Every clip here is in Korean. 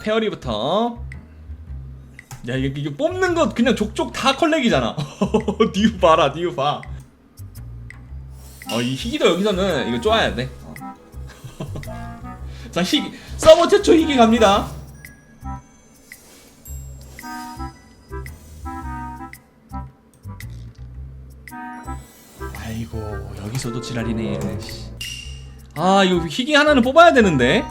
페어리부터. 야 이게, 이게 뽑는 거 그냥 족족 다 컬렉이잖아. 니우 봐라 니우 봐 어 이 희귀도 여기서는 이거 쪼아야 돼. 어. 자 희귀 서버 최초 희귀 갑니다. 아이고 여기서도 지랄이네. 아 이거 희귀 하나는 뽑아야 되는데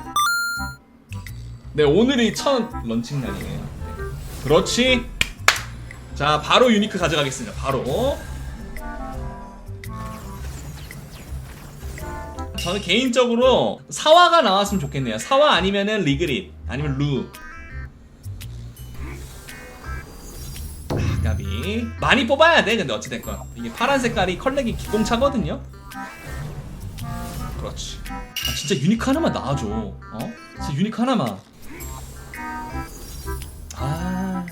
네 오늘이 첫 런칭 날이네요. 네. 그렇지. 자 바로 유니크 가져가겠습니다. 바로. 저는 개인적으로 사화가 나왔으면 좋겠네요. 사화 아니면은 리그릿 아니면 루. 아, 까비. 많이 뽑아야 돼 근데 어찌 됐건. 이게 파란 색깔이 컬렉이 기공차거든요. 그렇지. 아 진짜 유니크 하나만 나와줘. 어? 진짜 유니크 하나만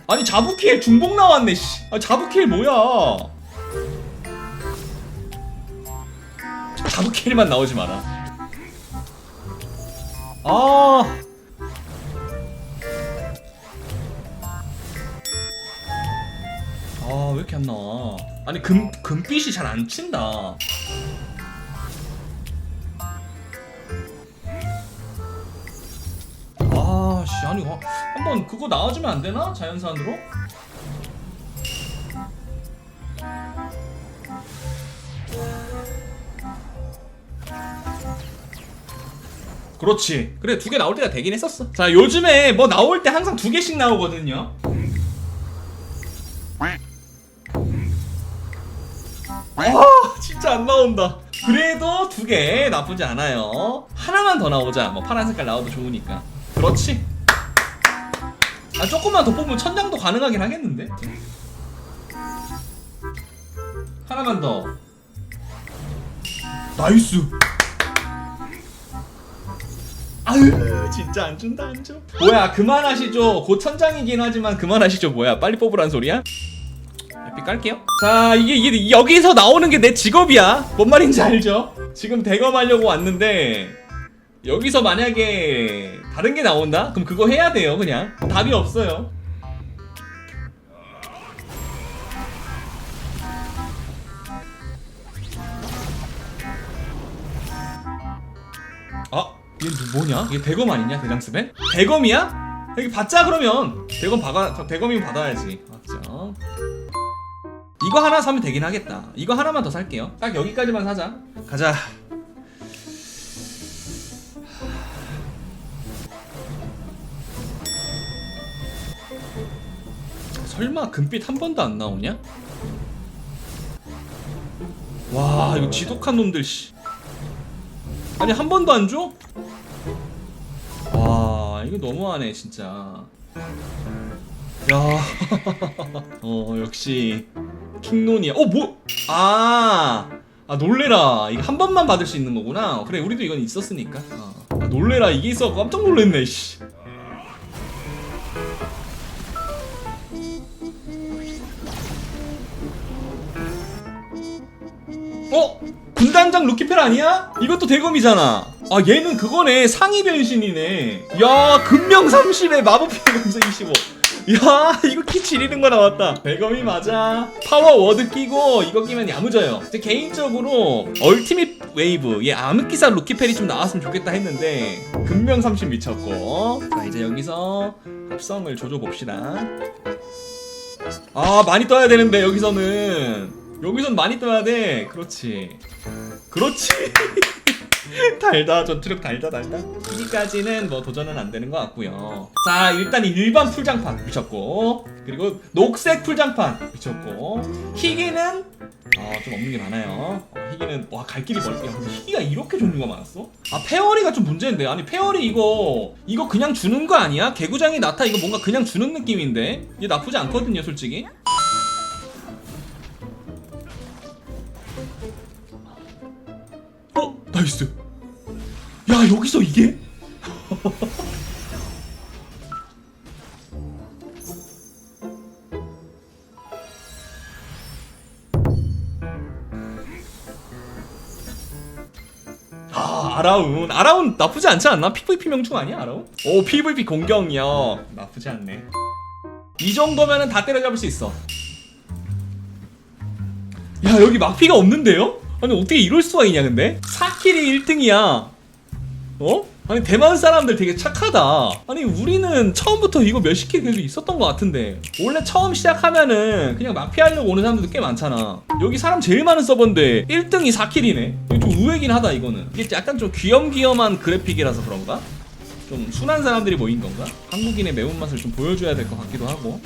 아 아니 자부키엘 중복 나왔네 씨. 아 자부키엘 뭐야 자부키엘만 나오지 마라 아 아, 왜 이렇게 안 나와? 아니, 금, 금빛이 잘 안 친다. 아, 씨, 아니, 어, 한번 그거 나와주면 안 되나? 자연산으로? 그렇지. 그래, 두 개 나올 때가 되긴 했었어. 자, 요즘에 뭐 나올 때 항상 두 개씩 나오거든요. 아 진짜 안 나온다 그래도 두 개 나쁘지 않아요 하나만 더 나오자 뭐 파란 색깔 나와도 좋으니까 그렇지 아 조금만 더 뽑으면 천장도 가능하긴 하겠는데 하나만 더 나이스 아유 진짜 안 준다 안 줘 뭐야 그만하시죠 곧 천장이긴 하지만 그만하시죠 뭐야 빨리 뽑으란 소리야? 에픽 깔게요. 자, 이게, 이게 여기서 나오는 게 내 직업이야. 뭔 말인지 알죠? 지금 대검하려고 왔는데 여기서 만약에 다른 게 나온다? 그럼 그거 해야 돼요, 그냥. 답이 없어요. 아, 얘 누- 뭐냐? 얘 대검 아니냐? 대장스벤? 대검이야? 여기 받자 그러면 대검 받아 대검이면 받아야지 맞죠? 이거 하나 사면 되긴 하겠다. 이거 하나만 더 살게요. 딱 여기까지만 사자. 가자. 설마 금빛 한 번도 안 나오냐? 와 이거 지독한 놈들 씨. 아니 한 번도 안 줘? 와 이거 너무하네 진짜. 야, 어 역시 킹론이야. 어 뭐? 아, 아 놀래라. 이거 한 번만 받을 수 있는 거구나. 그래 우리도 이건 있었으니까. 어. 아, 놀래라 이게 있어 깜짝 놀랐네. 씨. 어? 군단장 루키펠 아니야? 이것도 대검이잖아. 아 얘는 그거네 상위 변신이네. 야 금명 30에 마법 피해 감소 25. 야 이거 키 지리는 거 나왔다 배검이 맞아 파워 워드 끼고 이거 끼면 야무져요 근데 개인적으로 얼티밋 웨이브 얘 암흑기사 루키펠이 좀 나왔으면 좋겠다 했는데 금명 30 미쳤고 자 이제 여기서 합성을 조져봅시다 아 많이 떠야 되는데 여기서는 여기선 많이 떠야 돼. 그렇지. 그렇지. 달다. 전투력 달다 달다. 여기까지는 뭐 도전은 안 되는 것 같고요. 자 일단 일반 풀장판 미쳤고 그리고 녹색 풀장판 미쳤고 희귀는 어, 좀 없는 게 많아요. 어, 희귀는 와 갈 길이 멀 야, 근데 희귀가 이렇게 종류가 많았어? 아 페어리가 좀 문제인데. 아니 페어리 이거 이거 그냥 주는 거 아니야? 개구장이 나타 이거 뭔가 그냥 주는 느낌인데? 이게 나쁘지 않거든요 솔직히 나이스 야 여기서 이게? 아 아라운 아라운 나쁘지 않지 않나? PVP 명중 아니야 아라운? 오 PVP 공격력 나쁘지 않네 이 정도면은 다 때려잡을 수 있어 야 여기 막피가 없는데요? 아니 어떻게 이럴 수가 있냐 근데? 4킬이 1등이야 어? 아니 대만 사람들 되게 착하다 아니 우리는 처음부터 이거 몇십 킬 계속 있었던 것 같은데 원래 처음 시작하면은 그냥 마피 하려고 오는 사람들도 꽤 많잖아 여기 사람 제일 많은 서버인데 1등이 4킬이네 좀 의외긴 하다 이거는 이게 약간 좀 귀염귀염한 그래픽이라서 그런가? 좀 순한 사람들이 모인 건가? 한국인의 매운맛을 좀 보여줘야 될 것 같기도 하고